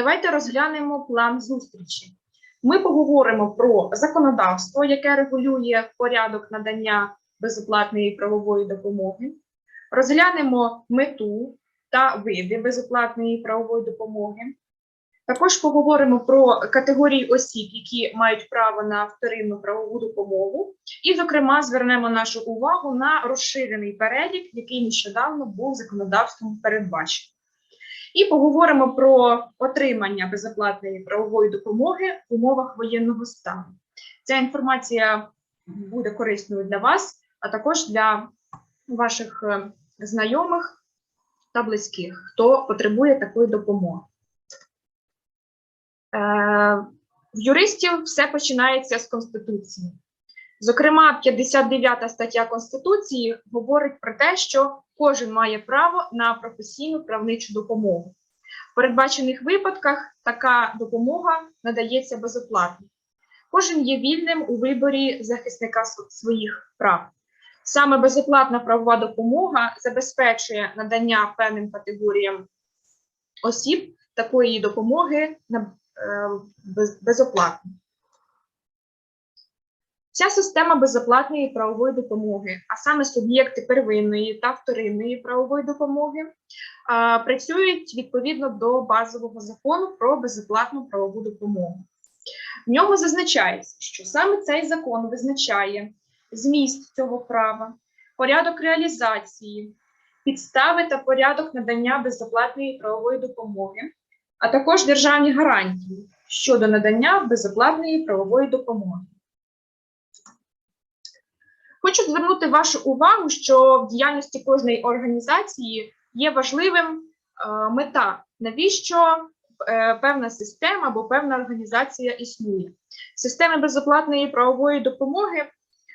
давайте розглянемо план зустрічі. Ми поговоримо про законодавство, яке регулює порядок надання безоплатної правової допомоги. Розглянемо мету та види безоплатної правової допомоги. Також поговоримо про категорії осіб, які мають право на вторинну правову допомогу, і, зокрема, звернемо нашу увагу на розширений перелік, який нещодавно був законодавством передбачений. І поговоримо про отримання безоплатної правової допомоги в умовах воєнного стану. Ця інформація буде корисною для вас, а також для ваших е, знайомих та близьких, хто потребує такої допомоги. Е, В юристів все починається з Конституції. Зокрема, 59 стаття Конституції говорить про те, що кожен має право на професійну правничу допомогу. В передбачених випадках така допомога надається безоплатно. Кожен є вільним у виборі захисника своїх прав. Саме безоплатна правова допомога забезпечує надання певним категоріям осіб такої допомоги е, без- безоплатно. Ця система безоплатної правової допомоги, а саме суб'єкти первинної та вторинної правової допомоги, працюють відповідно до базового закону про безоплатну правову допомогу. В ньому зазначається, що саме цей закон визначає зміст цього права, порядок реалізації, підстави та порядок надання безоплатної правової допомоги, а також державні гарантії щодо надання безоплатної правової допомоги. Хочу звернути вашу увагу, що в діяльності кожної організації є важливим е, мета, навіщо е, певна система або певна організація існує. Системи безоплатної правової допомоги е,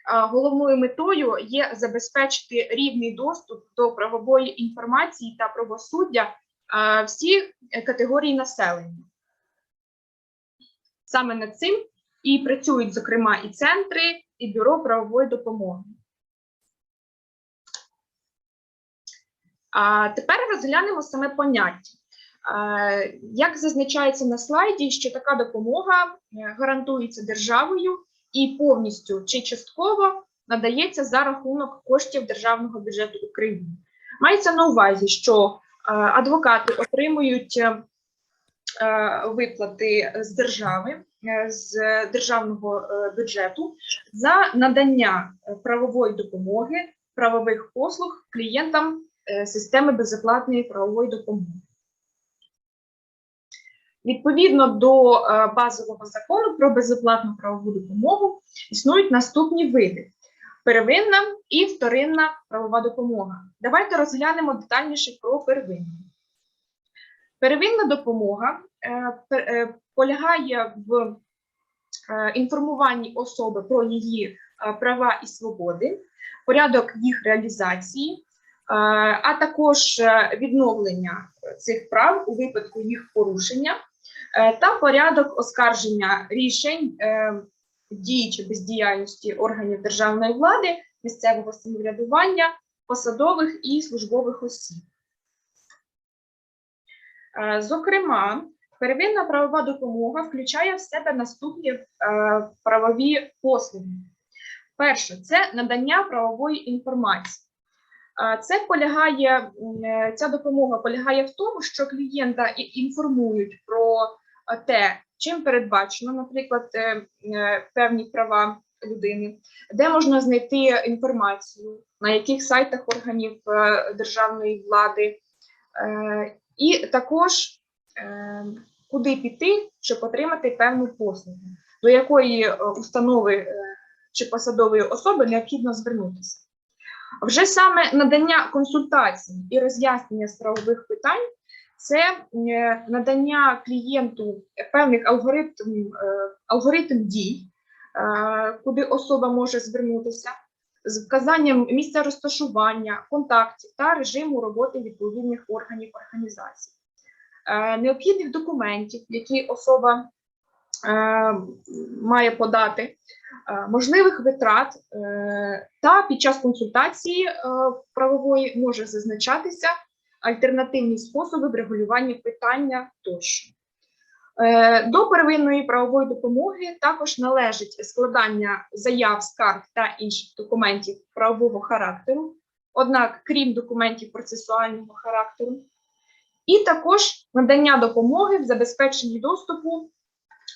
головною метою є забезпечити рівний доступ до правової інформації та правосуддя всіх категорій населення. Саме над цим і працюють, зокрема, і центри, і бюро правової допомоги. А тепер розглянемо саме поняття. Як зазначається на слайді, що така допомога е, гарантується державою і повністю чи частково надається за рахунок коштів державного бюджету України. Мається на увазі, що е, адвокати отримують е, виплати з держави, з державного е, бюджету за надання е, правової допомоги, правових послуг клієнтам е, системи безоплатної правової допомоги. Відповідно до е, базового закону про безоплатну правову допомогу існують наступні види: первинна і вторинна правова допомога. Давайте розглянемо детальніше про первинну. Первинна допомога е, е, полягає в е, інформуванні особи про її е, права і свободи, порядок їх реалізації, е, а також відновлення цих прав у випадку їх порушення та порядок оскарження рішень дій чи бездіяльності органів державної влади, місцевого самоврядування, посадових і службових осіб. Зокрема, первинна правова допомога включає в себе наступні е, правові послуги. Перше це надання правової інформації. Е, Це полягає, е, ця допомога полягає в тому, що клієнта інформують про е, те, чим передбачено, наприклад, певні права людини, де можна знайти інформацію, на яких сайтах органів державної влади, і також куди піти, щоб отримати певну послугу, до якої е, установи е, чи посадової особи необхідно звернутися. Вже саме надання консультацій і роз'яснення з правових питань це е, надання клієнту певних алгоритм, е, алгоритм дій, куди особа може звернутися, з вказанням місця розташування, контактів та режиму роботи відповідних органів організації, необхідних документів, які особа е, має подати, е, можливих витрат е, та під час консультації е, правової може зазначатися альтернативні способи врегулювання питання тощо. Е, До первинної правової допомоги також належить складання заяв, скарг та інших документів правового характеру, однак, крім документів процесуального характеру, і також надання допомоги в забезпеченні доступу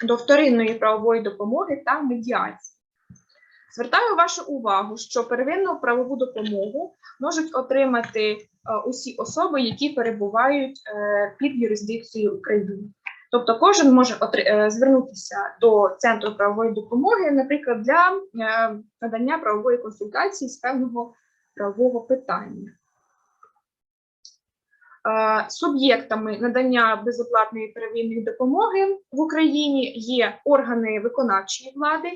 до вторинної правової допомоги та медіації. Звертаю вашу увагу, що первинну правову допомогу можуть отримати е, усі особи, які перебувають е, під юрисдикцією України. Тобто кожен може е, звернутися до центру правової допомоги, наприклад, для надання правової консультації з певного правового питання. Е, Суб'єктами надання безоплатної первинної допомоги в Україні є органи виконавчої влади,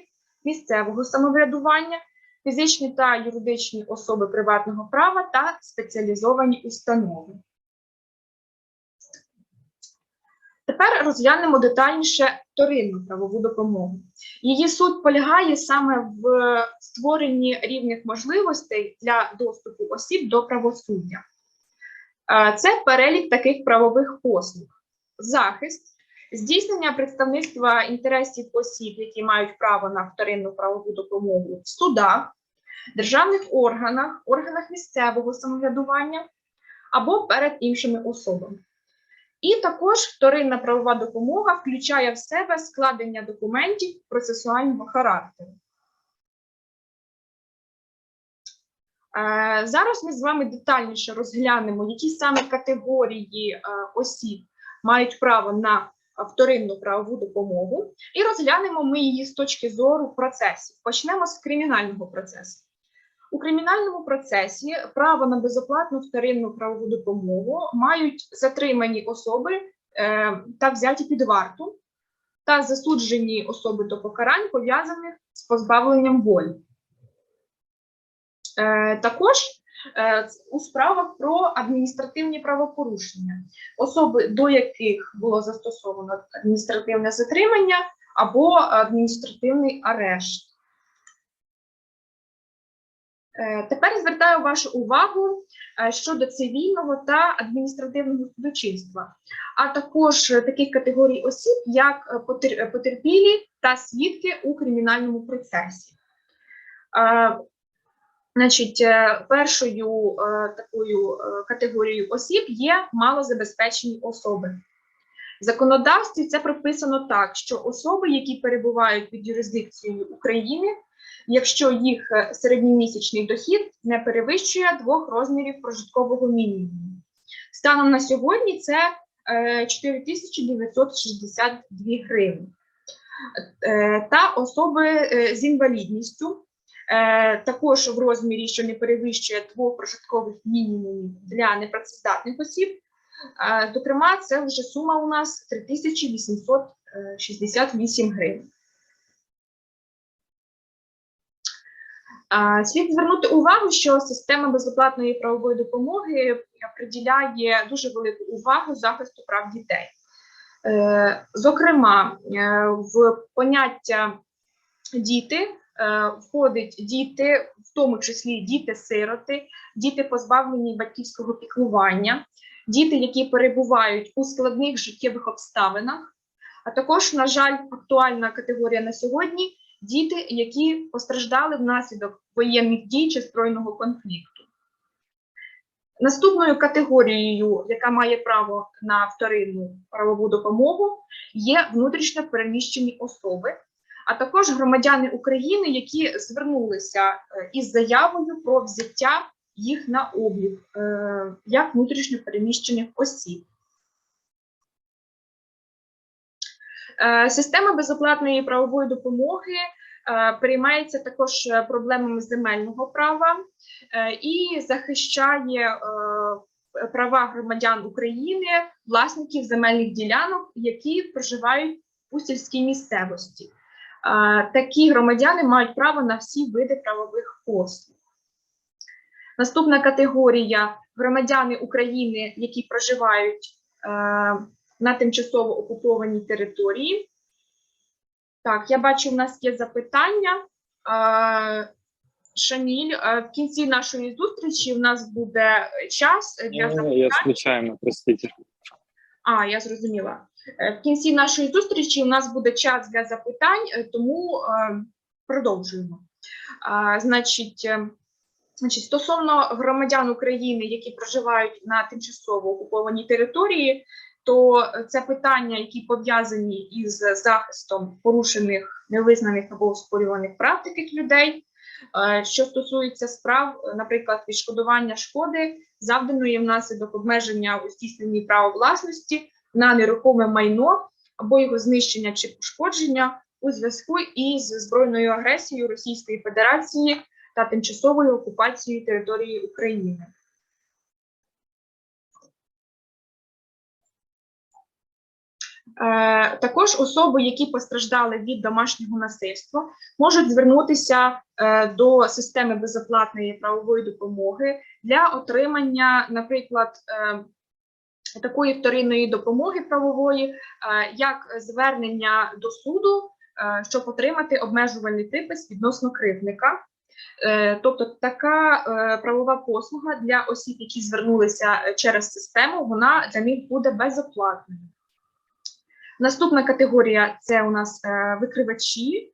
місцевого самоврядування, фізичні та юридичні особи приватного права та спеціалізовані установи. Тепер розглянемо детальніше вторинну правову допомогу. Її суть полягає саме в створенні рівних можливостей для доступу осіб до правосуддя. Це перелік таких правових послуг: захист, здійснення представництва інтересів осіб, які мають право на вторинну правову допомогу в судах, державних органах, органах місцевого самоврядування або перед іншими особами. І також вторинна правова допомога включає в себе складення документів процесуального характеру. Зараз ми з вами детальніше розглянемо, які саме категорії е, осіб мають право на е, вторинну правову допомогу, і розглянемо ми її з точки зору процесів. Почнемо з кримінального процесу. У кримінальному процесі право на безоплатну вторинну правову допомогу мають затримані особи е, та взяті під варту та засуджені особи до покарань, пов'язаних з позбавленням волі. Е, також е, у справах про адміністративні правопорушення, особи, до яких було застосовано адміністративне затримання або адміністративний арешт. Е, Тепер звертаю вашу увагу щодо цивільного та адміністративного судочинства, а також таких категорій осіб, як потер- потерпілі та свідки у кримінальному процесі. Значить, е, першою е, такою е, категорією осіб є малозабезпечені особи. В законодавстві це прописано так, що особи, які перебувають під юрисдикцією України, якщо їх середньомісячний дохід не перевищує двох розмірів прожиткового мінімуму. Станом на сьогодні це е, 4962 гривні. Та особи з інвалідністю також в розмірі, що не перевищує двох прожиткових мінімумів для непрацездатних осіб. Е, Зокрема, це вже сума у нас 3868 гривень. Слід звернути увагу, що система безоплатної правової допомоги приділяє дуже велику увагу захисту прав дітей. Е, Зокрема, е, в поняття діти е, входить діти, в тому числі діти-сироти, діти позбавлені батьківського піклування, діти, які перебувають у складних життєвих обставинах, а також, на жаль, актуальна категорія на сьогодні діти, які постраждали внаслідок воєнних дій чи збройного конфлікту. Наступною категорією, яка має право на вторинну правову допомогу, є внутрішньо переміщені особи, а також громадяни України, які звернулися е, із заявою про взяття їх на облік е, як внутрішньо переміщених осіб. Е, Система безоплатної правової допомоги переймається також проблемами земельного права і захищає права громадян України, власників земельних ділянок, які проживають у сільській місцевості. Е, Такі громадяни мають право на всі види правових послуг. Наступна категорія громадяни України, які проживають е, на тимчасово окупованій території. Так, я бачу, в нас є запитання. Е, Шаміль, е, в кінці нашої зустрічі в нас буде час для не, запитань. я случайно, простите. А, я зрозуміла. Е, В кінці нашої зустрічі у нас буде час для запитань, е, тому е, продовжуємо. Значить, значить, стосовно громадян України, які проживають на тимчасово окупованій території, то це питання, які пов'язані із захистом порушених, невизнаних або оспорюваних прав таких людей. Що стосується справ, наприклад, відшкодування шкоди, завданої внаслідок обмеження у здійсненні права власності на нерухоме майно або його знищення чи пошкодження у зв'язку із збройною агресією Російської Федерації та тимчасовою окупацією території України. Також особи, які постраждали від домашнього насильства, можуть звернутися е, до системи безоплатної правової допомоги для отримання, наприклад, е, такої вторинної допомоги правової, е, як звернення до суду, е, щоб отримати обмежувальний припис відносно кривдника. Е, Тобто така е, правова послуга для осіб, які звернулися е, через систему, вона для них буде безоплатною. Наступна категорія це у нас е, викривачі.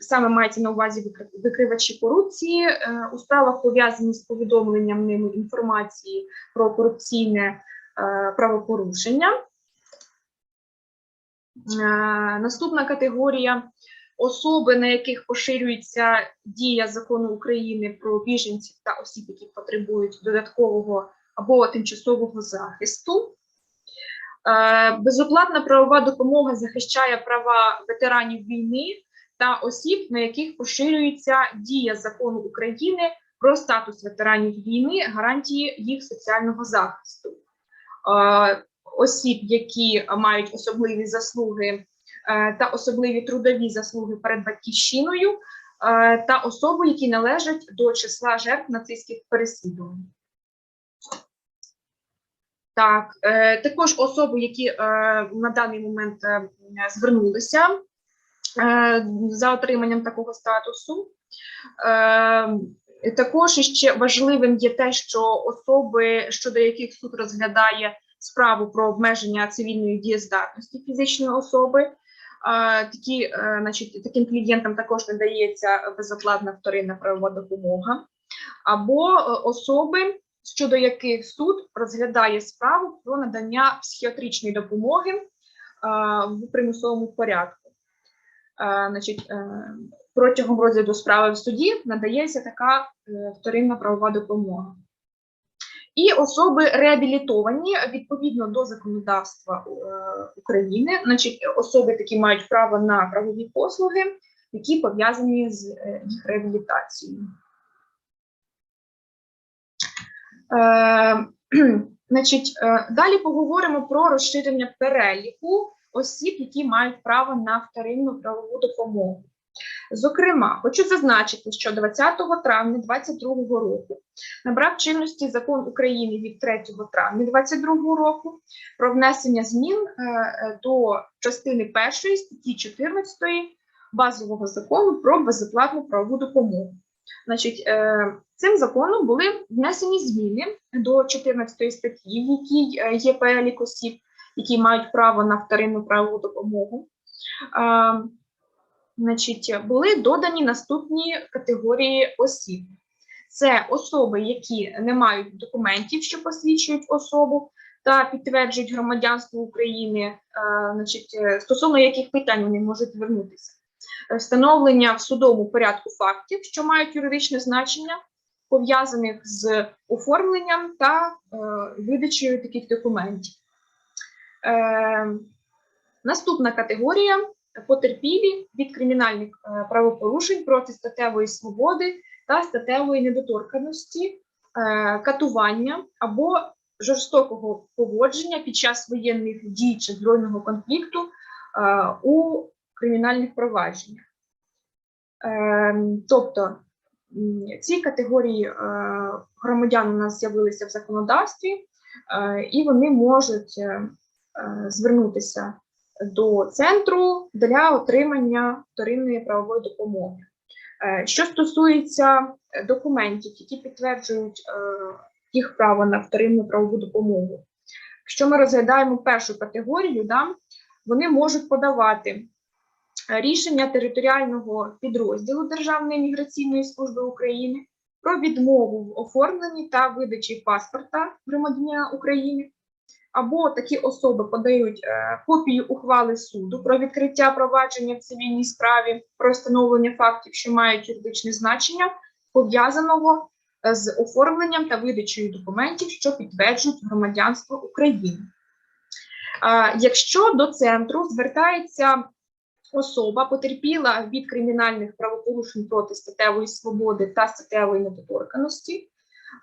Саме мається на увазі викри- викривачі корупції е, у справах пов'язані з повідомленням ними інформації про корупційне е, правопорушення. Наступна категорія особи, на яких поширюється дія закону України про біженців та осіб, які потребують додаткового або тимчасового захисту. Е, Безоплатна правова допомога захищає права ветеранів війни та осіб, на яких поширюється дія закону України про статус ветеранів війни, гарантії їх соціального захисту. Е, Осіб, які мають особливі заслуги е, та особливі трудові заслуги перед батьківщиною, та особи, які належать до числа жертв нацистських переслідувань. Так, е, також особи, які е, на даний момент е, звернулися за отриманням такого статусу. Також ще важливим є те, що особи, щодо яких суд розглядає справу про обмеження цивільної дієздатності фізичної особи, такі, значить, таким клієнтам також надається безоплатна вторинна правова допомога, або особи, щодо яких суд розглядає справу про надання психіатричної допомоги е, в примусовому порядку. Е, Значить, е, протягом розгляду справи в суді надається така е, вторинна правова допомога. І особи реабілітовані відповідно до законодавства е, України, значить, особи такі мають право на правові послуги, які пов'язані з е, їх реабілітацією. Значить, е, далі поговоримо про розширення переліку осіб, які мають право на вторинну правову допомогу. Зокрема, хочу зазначити, що 20 травня 2022 року набрав чинності закон України від 3 травня 2022 року про внесення змін е, е, до частини 1 статті 14 базового закону про безоплатну правову допомогу. Значить, е, цим законом були внесені зміни до 14 статті, в якій е, є перелік осіб, які мають право на вторинну правову допомогу. Е, Значить, були додані наступні категорії осіб. Це особи, які не мають документів, що посвідчують особу та підтверджують громадянство України, значить, стосовно яких питань вони можуть звернутися. Е, Встановлення в судовому порядку фактів, що мають юридичне значення, пов'язаних з оформленням та е, видачею таких документів. Е, наступна категорія потерпілі від кримінальних е, правопорушень проти статевої свободи та статевої недоторканості, е, катування або жорстокого поводження під час воєнних дій чи збройного конфлікту е, у кримінальних провадженнях. Е, Тобто ці категорії е, громадян у нас з'явилися в законодавстві, е, і вони можуть е, звернутися до центру для отримання вторинної правової допомоги. Що стосується документів, які підтверджують їх право на вторинну правову допомогу, Якщо ми розглядаємо першу категорію, да, вони можуть подавати рішення територіального підрозділу Державної міграційної служби України про відмову в оформленні та видачі паспорта громадянина України, або такі особи подають е, копію ухвали суду про відкриття провадження в цивільній справі про встановлення фактів, що мають юридичне значення, пов'язаного е, з оформленням та видачею документів, що підтверджують громадянство України. Е, Якщо до центру звертається особа, потерпіла від кримінальних правопорушень проти статевої свободи та статевої недоторканості,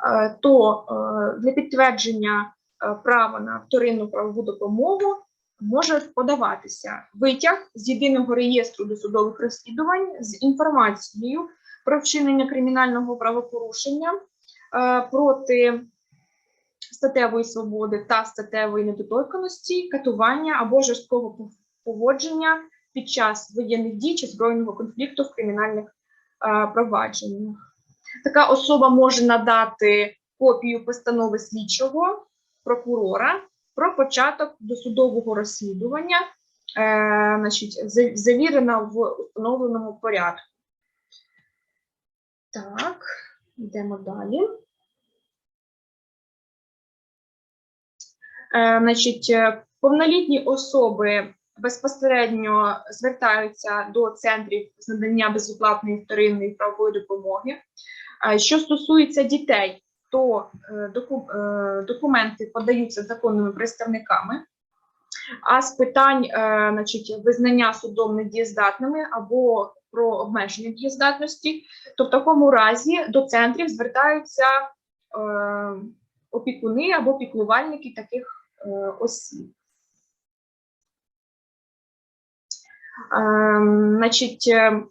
е, то е, для підтвердження е, права на вторинну правову допомогу може подаватися витяг з єдиного реєстру досудових розслідувань з інформацією про вчинення кримінального правопорушення проти статевої свободи та статевої недоторканості, катування або жорсткого поводження під час воєнних дій чи збройного конфлікту в кримінальних е, провадженнях. Така особа може надати копію постанови слідчого прокурора про початок досудового розслідування, е, значить, завірена в установленому порядку. Так, йдемо далі. Е, значить, е, повнолітні особи безпосередньо звертаються до центрів з надання безоплатної вторинної правової допомоги. Що стосується дітей, то е, е, документи подаються законними представниками. А з питань е, значить, визнання судом недієздатними або про обмеження дієздатності, то в такому разі до центрів звертаються опікуни або піклувальники таких осіб. Значить, е,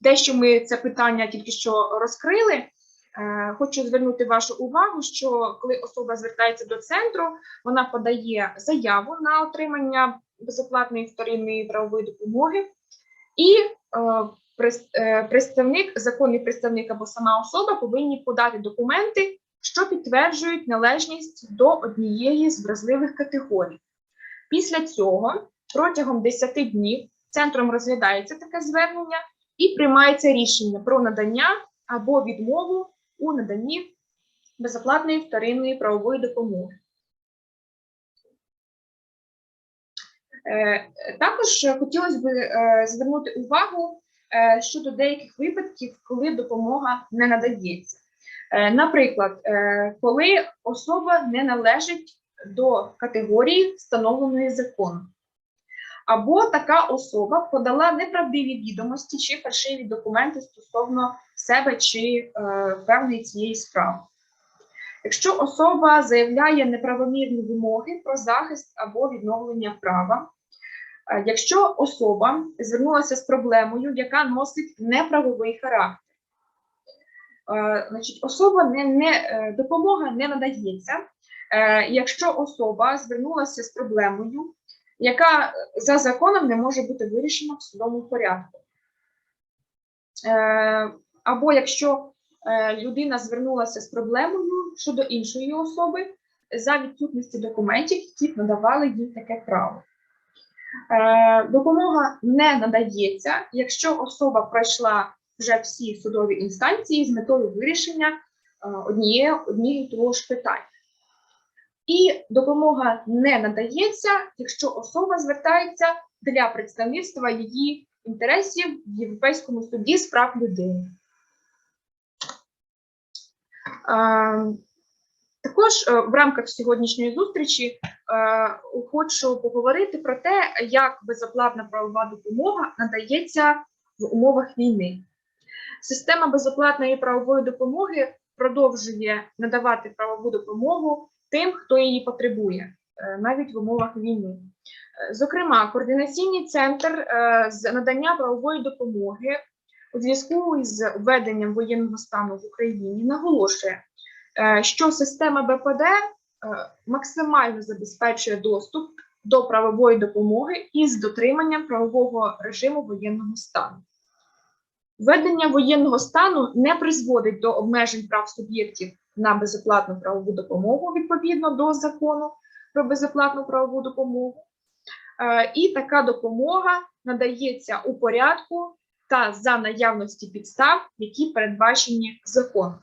дещо ми це питання тільки що розкрили. Е, Хочу звернути вашу увагу, що коли особа звертається до центру, вона подає заяву на отримання безоплатної вторинної правової допомоги, і е, представник, законний представник або сама особа повинні подати документи, що підтверджують належність до однієї з вразливих категорій. Після цього протягом 10 днів центром розглядається таке звернення і приймається рішення про надання або відмову у наданні безоплатної вторинної правової допомоги. Е, Також хотілося б е, звернути увагу е, щодо деяких випадків, коли допомога не надається. Наприклад, коли особа не належить до категорії, встановленої законом, або така особа подала неправдиві відомості чи фальшиві документи стосовно себе чи е, певної цієї справи. Якщо особа заявляє неправомірні вимоги про захист або відновлення права, е, якщо особа звернулася з проблемою, яка носить неправовий характер, е, значить, особа не, не, е, допомога не надається, якщо особа звернулася з проблемою, яка за законом не може бути вирішена в судовому порядку. Е, Або якщо е, людина звернулася з проблемою щодо іншої особи за відсутності документів, які надавали їй таке право. Е, Допомога не надається, якщо особа пройшла вже всі судові інстанції з метою вирішення е, однієї однієї того ж питання. І допомога не надається, якщо особа звертається для представництва її інтересів в Європейському суді з прав людини. Також е, в рамках сьогоднішньої зустрічі е, хочу поговорити про те, як безоплатна правова допомога надається в умовах війни. Система безоплатної правової допомоги продовжує надавати правову допомогу тим, хто її потребує, е, навіть в умовах війни. Е, Зокрема, координаційний центр е, з надання правової допомоги у зв'язку із введенням воєнного стану в Україні наголошує, що система БПД максимально забезпечує доступ до правової допомоги із дотриманням правового режиму воєнного стану. Введення воєнного стану не призводить до обмежень прав суб'єктів на безоплатну правову допомогу відповідно до закону, про безоплатну правову допомогу. Е, І така допомога надається у порядку та за наявності підстав, які передбачені законом.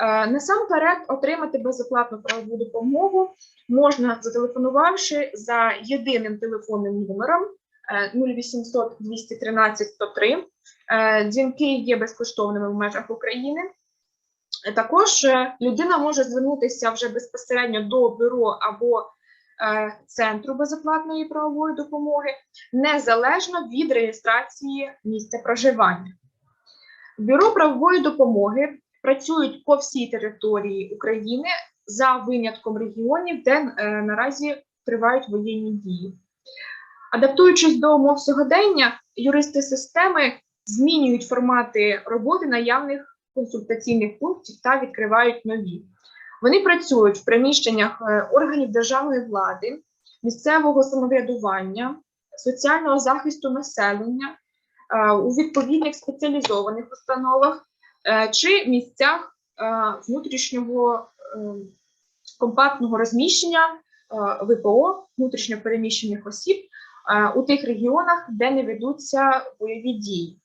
Е, Насамперед, отримати безоплатну правову допомогу можна зателефонувавши за єдиним телефонним номером е, 0800 213 103. Е, Дзвінки є безкоштовними в межах України. Також е, людина може звернутися вже безпосередньо до бюро або е, центру безоплатної правової допомоги, незалежно від реєстрації місця проживання. Бюро правової допомоги працюють по всій території України за винятком регіонів, де е, наразі тривають воєнні дії. Адаптуючись до умов сьогодення, юристи системи змінюють формати роботи наявних консультаційних пунктів та відкривають нові. Вони працюють в приміщеннях е, органів державної влади, місцевого самоврядування, соціального захисту населення, е, у відповідних спеціалізованих установах е, чи місцях внутрішнього компактного розміщення ВПО внутрішньо переміщених осіб у тих регіонах, де не ведуться бойові дії.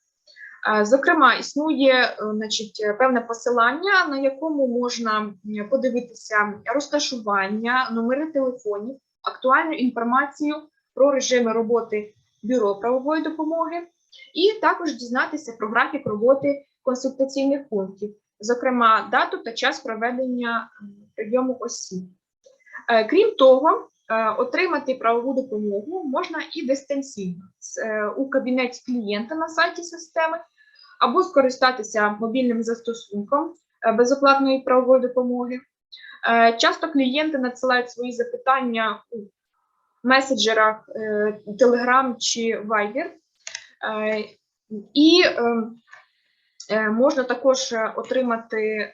Е, Зокрема, існує е, значить, е, певне посилання, на якому можна подивитися розташування, номери телефонів, актуальну інформацію про режими роботи бюро правової допомоги, і також дізнатися про графік роботи консультаційних пунктів, зокрема дату та час проведення прийому осіб. Крім того, отримати правову допомогу можна і дистанційно у кабінеті клієнта на сайті системи, або скористатися мобільним застосунком е, безоплатної правової допомоги. Е, Часто клієнти надсилають свої запитання у меседжерах е, Telegram чи Viber. І можна також отримати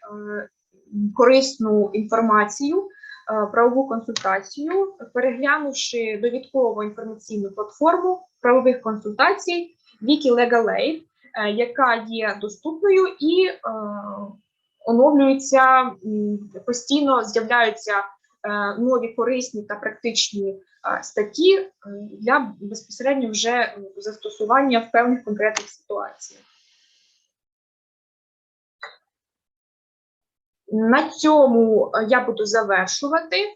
корисну інформацію, правову консультацію, переглянувши довідкову інформаційну платформу правових консультацій Wiki Legal Aid, яка є доступною і е, оновлюється постійно, з'являються е, нові корисні та практичні е, статті е, для безпосередньо вже застосування в певних конкретних ситуаціях. На цьому е, я буду завершувати. Е,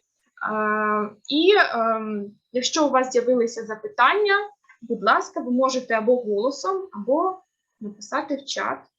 І якщо у вас з'явилися запитання, будь ласка, ви можете або голосом, або написати в чат.